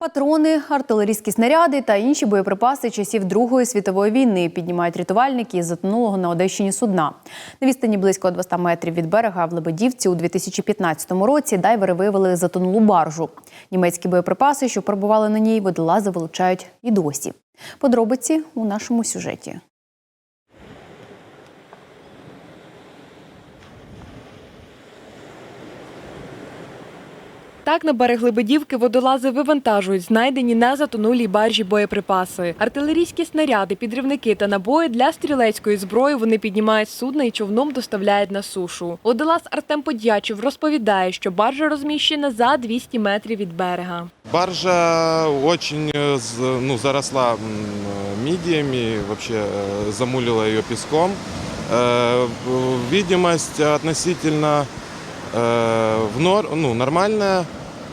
Патрони, артилерійські снаряди та інші боєприпаси часів Другої світової війни піднімають рятувальники із затонулого на Одещині судна. На відстані близько 200 метрів від берега в Лебедівці у 2015 році дайвери виявили затонулу баржу. Німецькі боєприпаси, що перебували на ній, водолази вилучають і досі. Подробиці у нашому сюжеті. Так на берег Лебедівки водолази вивантажують знайдені на затонулій баржі боєприпаси. Артилерійські снаряди, підривники та набої для стрілецької зброї вони піднімають з судна і човном доставляють на сушу. Водолаз Артем Подячев розповідає, що баржа розміщена за 200 метрів від берега. Баржа очень э, з- ну, заросла м, мидиями, вообще э, замулила ее песком. Э, в- Видимость относительно э, в нор, ну, нормальная.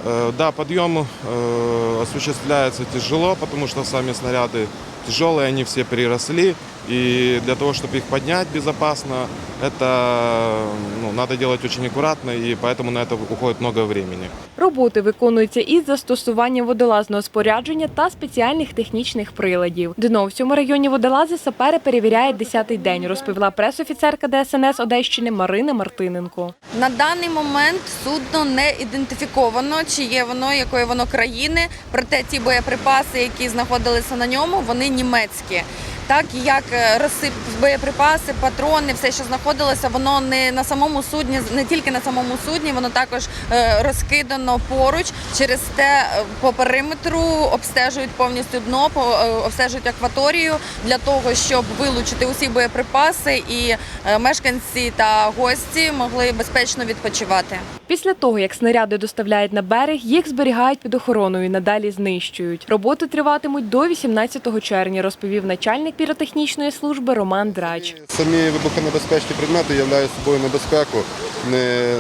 Э, Да, подъем э, осуществляется тяжело, потому что сами снаряды тяжелые, они все приросли. И для того, чтобы их поднять безопасно, это ну, надо делать очень аккуратно, и поэтому на это уходит много времени. Роботи виконуються із застосуванням водолазного спорядження та спеціальних технічних приладів. Дно в цьому районі водолази сапери перевіряють 10-й день, розповіла пресофіцерка ДСНС Одещини Марина Мартиненко. На даний момент судно не ідентифіковано, чи є воно, якої воно країни. Проте ті боєприпаси, які знаходилися на ньому, вони німецькі. Так як е, розсип боєприпаси, патрони, все, що знаходилося, воно не на самому судні, не тільки на самому судні, воно також е, розкидано поруч. Через те е, по периметру обстежують повністю дно, обстежують акваторію для того, щоб вилучити усі боєприпаси і мешканці та гості могли безпечно відпочивати. Після того, як снаряди доставляють на берег, їх зберігають під охороною і надалі знищують. Роботи триватимуть до 18 червня, розповів начальник піротехнічної служби Роман Драч. Самі вибухонебезпечні предмети являють собою небезпеку, не,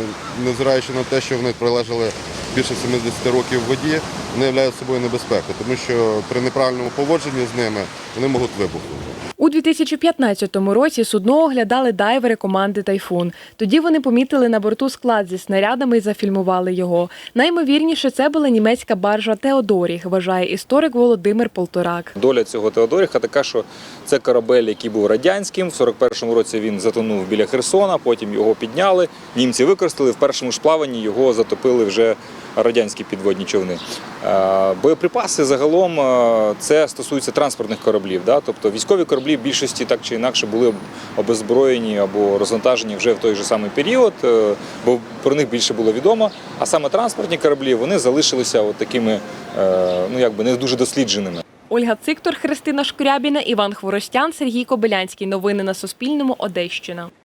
незважаючи на те, що вони пролежали більше 70 років в воді, вони являють собою небезпеку, тому що при неправильному поводженні з ними вони можуть вибухнути. У 2015 році судно оглядали дайвери команди Тайфун. Тоді вони помітили на борту склад зі снарядами і зафільмували його. Наймовірніше, це була німецька баржа Теодоріх, вважає історик Володимир Полторак. Доля цього Теодоріха така, що це корабель, який був радянським. В 41-му році він затонув біля Херсона, потім його підняли. Німці використали. В першому ж плаванні його затопили вже радянські підводні човни. Е, Боєприпаси загалом е, це стосується транспортних кораблів. Да? Тобто військові кораблі в більшості так чи інакше були обезброєні або розвантажені вже в той же самий період, е, бо про них більше було відомо. А саме транспортні кораблі вони залишилися от такими, ну якби не дуже дослідженими. Ольга Циктор, Христина Шкрябіна, Іван Хворостян, Сергій Кобилянський. Новини на Суспільному. Одещина.